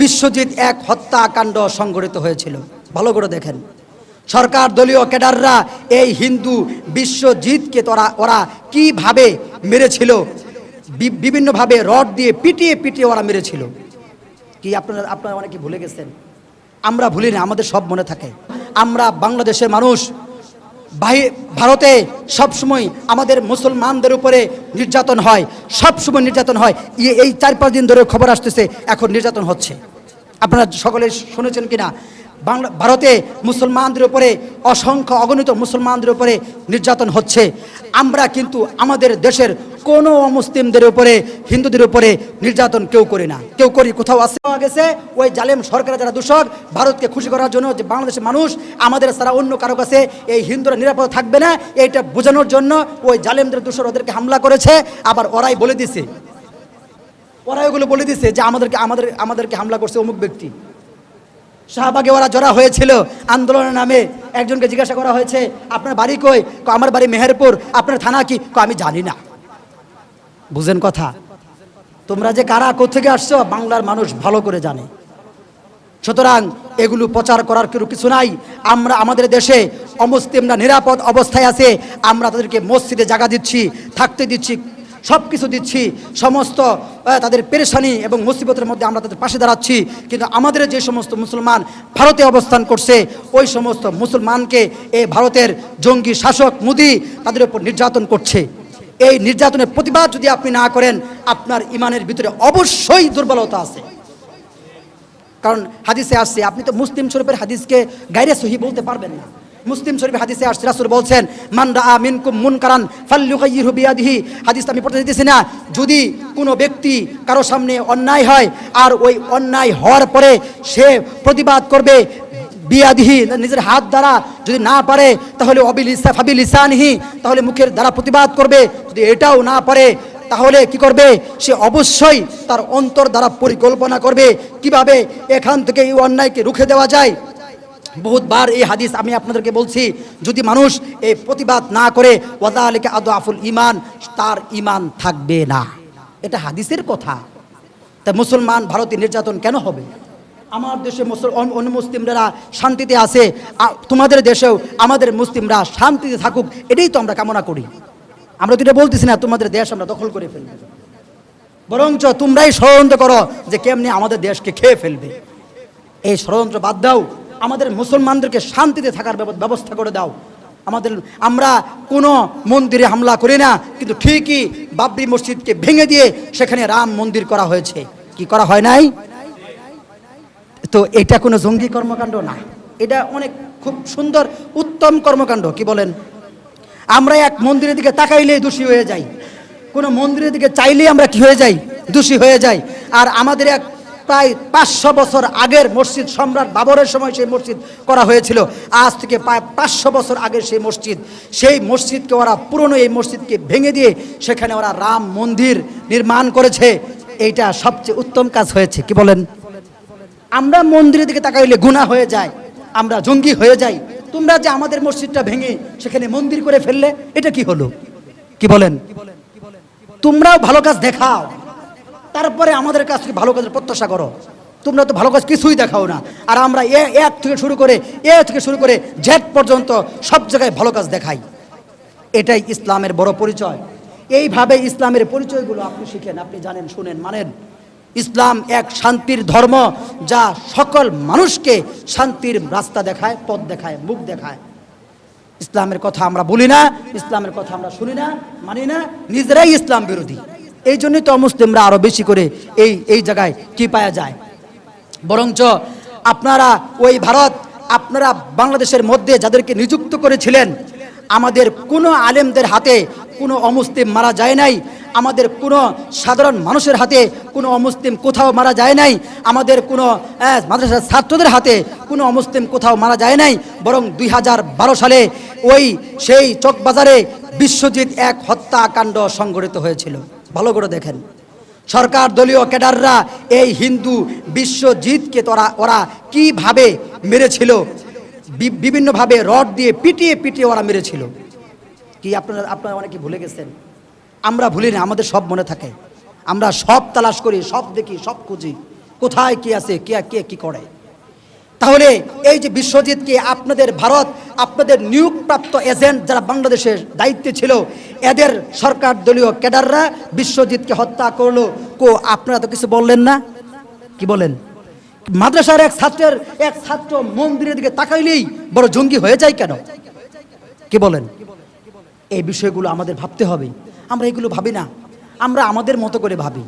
বিশ্বজিৎ এক হত্যাকাণ্ড সংঘটিত হয়েছিল। ভালো করে দেখেন। সরকার দলীয় ক্যাডাররা এই হিন্দু বিশ্বজিৎকে তোরা, ওরা কীভাবে মেরেছিল? বিভিন্নভাবে রড দিয়ে পিটিয়ে পিটিয়ে ওরা মেরেছিল। কি আপনারা আপনারা অনেকে ভুলে গেছেন? আমরা ভুলি না, আমাদের সব মনে থাকে। আমরা বাংলাদেশের মানুষ ভারতে সবসময় আমাদের মুসলমানদের উপরে নির্যাতন হয়, সবসময় নির্যাতন হয়। এই- চার পাঁচ দিন ধরে খবর আসতেছে, এখন নির্যাতন হচ্ছে। আপনারা সকলে শুনেছেন কিনা? বাংলা ভারতে মুসলমানদের উপরে, অসংখ্য অগণিত মুসলমানদের উপরে নির্যাতন হচ্ছে। আমরা কিন্তু আমাদের দেশের কোনো অমুসলিমদের উপরে, হিন্দুদের উপরে নির্যাতন কেউ করি না। কেউ করি, কোথাও আছে? পাওয়া গেছে, ওই জালেম সরকারের যারা দূষক, ভারতকে খুশি করার জন্য যে বাংলাদেশের মানুষ, আমাদের ছাড়া অন্য কারও কাছে এই হিন্দুরা নিরাপদ থাকবে না, এইটা বোঝানোর জন্য ওই জালেমদের দূষক ওদেরকে হামলা করেছে, আবার ওরাই বলে দিছে। ওরাই ওগুলো বলে দিছে যে আমাদেরকে আমাদের আমাদেরকে হামলা করছে অমুক ব্যক্তি। শাহবাগে ওরা জড়া হয়েছিল, আন্দোলনের নামে একজনকে জিজ্ঞাসা করা হয়েছে, আপনার বাড়ি কই? আমার বাড়ি মেহেরপুর। আপনার থানা কি? আমি জানি না। বুঝেন কথা? তোমরা যে কারা কোথেকে আসছো, বাংলার মানুষ ভালো করে জানে। সুতরাং এগুলো প্রচার করার কিছু নাই। আমরা আমাদের দেশে অমুসলিমরা নিরাপদ অবস্থায় আছে। আমরা তাদেরকে মসজিদে জায়গা দিচ্ছি, থাকতে দিচ্ছি সব কিছু দিচ্ছি, সমস্ত তাদের পেরেশানি এবং মুসিবতের মধ্যে আমরা তাদের পাশে দাঁড়াচ্ছি। কিন্তু আমাদের যে সমস্ত মুসলমান ভারতে অবস্থান করছে, ওই সমস্ত মুসলমানকে এই ভারতের জঙ্গি শাসক মুদি তাদের উপর নির্যাতন করছে। এই নির্যাতনের প্রতিবাদ যদি আপনি না করেন, আপনার ইমানের ভিতরে অবশ্যই দুর্বলতা আছে। কারণ হাদিসে আসছে, আপনি তো মুসলিম শরীফের হাদিসকে গাইরে সহি বলতে পারবেন না। মুসলিম শরীফের হাদিসে আসছে, রাসূল বলছেন, মান রা মিনকুম মুনকারান ফাল্যুগাইয়িরহু বিয়াদিহি। হাদিস আমি পড়তে দিতেছি না। যদি কোনো ব্যক্তি কারও সামনে অন্যায় হয়, আর ওই অন্যায় হওয়ার পরে সে প্রতিবাদ করবে বিয়াদিহি, নিজের হাত দ্বারা যদি না পারে, তাহলে অবিলিসা, ফাবিলিসানহি, তাহলে মুখের দ্বারা প্রতিবাদ করবে। যদি এটাও না পারে, তাহলে কি করবে? সে অবশ্যই তার অন্তর দ্বারা পরিকল্পনা করবে। কীভাবে এখান থেকে এই অন্যায়কে রুখে দেওয়া যায়? বহুতবার এই হাদিস আমি আপনাদেরকে বলছি, যদি মানুষ এই প্রতিবাদ না করে, ওয়াদালিকে আদো আফুল ইমান তার ইমান থাকবে না। এটা হাদিসের কথা। তা মুসলমান ভারতে নির্যাতন কেন হবে? আমার দেশে মুসল, অন- অন্য মুসলিমরা শান্তিতে আছে তোমাদের দেশেও আমাদের মুসলিমরা শান্তিতে থাকুক, এটাই তো আমরা কামনা করি। আমরা তো এটা বলতেছি না, তোমাদের দেশ আমরা দখল করে ফেলব। বরঞ্চ তোমরাই ষড়যন্ত্র করো যে কেমনি আমাদের দেশকে খেয়ে ফেলবে। এই ষড়যন্ত্র বাদ দাও। আমাদের মুসলমানদেরকে শান্তিতে থাকার ব্যবস্থা করে দাও। আমাদের, আমরা কোনো মন্দিরে হামলা করি না, কিন্তু ঠিকই বাবরি মসজিদকে ভেঙে দিয়ে সেখানে রাম মন্দির করা হয়েছে। কি করা হয় নাই? তো এটা কোনো জঙ্গি কর্মকাণ্ড না। এটা অনেক খুব সুন্দর, উত্তম কর্মকাণ্ড, কি বলেন? আমরা এক মন্দিরের দিকে তাকাইলেই দোষী হয়ে যাই। কোনো মন্দিরের দিকে চাইলেই আমরা কি হয়ে যাই? দোষী হয়ে যাই। আর আমাদের এক প্রায় পাঁচশো বছর আগের মসজিদ, সম্রাট বাবরের সময় সেই মসজিদ করা হয়েছিল। আজ থেকে প্রায় পাঁচশো বছর আগের সেই মসজিদ। সেই মসজিদকে ওরা, পুরনো এই মসজিদকে ভেঙে দিয়ে সেখানে ওরা রাম মন্দির নির্মাণ করেছে। এইটা সবচেয়ে উত্তম কাজ হয়েছে। কি বলেন? আমরা মন্দিরের দিকে তাকাইলে গুণা হয়ে যায়, আমরা জঙ্গি হয়ে যাই। তোমরা যে আমাদের মসজিদটা ভেঙে সেখানে মন্দির করে ফেললে, এটা কি হলো? কি বলেন? তোমরাও ভালো কাজ দেখাও। তারপরে আমাদের কাছ থেকে ভালো কাজের প্রত্যাশা করো। তোমরা তো ভালো কাজ কিছুই দেখাও না। আর আমরা এ এক থেকে শুরু করে, এ থেকে শুরু করে জেড পর্যন্ত সব জায়গায় ভালো কাজ দেখাই। এটাই ইসলামের বড় পরিচয়। এইভাবে ইসলামের পরিচয়গুলো আপনি শিখেন, আপনি জানেন, শুনেন, মানেন। ইসলাম এক শান্তির ধর্ম যা সকল মানুষকে শান্তির রাস্তা দেখায়, পথ দেখায়, মুখ দেখায়। ইসলামের কথা আমরা বলি না, ইসলামের কথা আমরা শুনি না, মানি না, নিজেরাই ইসলাম বিরোধী। এই জন্যই তো মুসলিমরা আরও বেশি করে এই এই জায়গায় কি পাওয়া যায়। বরঞ্চ আপনারা ওই ভারত, আপনারা বাংলাদেশের মধ্যে যাদেরকে নিযুক্ত করেছিলেন, আমাদের কোনো আলেমদের হাতে কোনো অমুসলিম মারা যায় নাই, আমাদের কোনো সাধারণ মানুষের হাতে কোনো অমুসলিম কোথাও মারা যায় নাই, আমাদের কোনো মাদ্রাসার ছাত্রদের হাতে কোনো অমুসলিম কোথাও মারা যায় নাই, বরং দুই হাজার বারো সালে ওই সেই চকবাজারে বিশ্বজিৎ এক হত্যাকাণ্ড সংঘটিত হয়েছিল। ভালো করে দেখেন। সরকার দলীয় ক্যাডাররা এই হিন্দু বিশ্বজিৎকে তোরা, ওরা কীভাবে মেরেছিল? বিভিন্নভাবে রড দিয়ে পিটিয়ে পিটিয়ে ওরা মেরেছিল। কি আপনারা আপনারা অনেকে ভুলে গেছেন? আমরা ভুলি না, আমাদের সব মনে থাকে। আমরা সব তালাশ করি, সব দেখি, সব খুঁজি। কোথায় কি আছে, কে কে কি করে? তাহলে এই যে বিশ্বজিৎকে আপনাদের ভারত আপনাদের নিয়োগপ্রাপ্ত এজেন্ট যারা বাংলাদেশের দায়িত্বে ছিল, এদের সরকার দলীয় ক্যাডাররা বিশ্বজিৎকে হত্যা করল। কো, আপনারা তো কিছু বললেন না? কি বলেন? মাদ্রাসার এক ছাত্রের, এক ছাত্র মন্দিরের দিকে তাকাইলেই বড় জঙ্গি হয়ে যায় কেন? কি বলেন? এই বিষয়গুলো আমাদের ভাবতে হবে। আমরা এগুলো ভাবি না। আমরা আমাদের মতো করে ভাবি।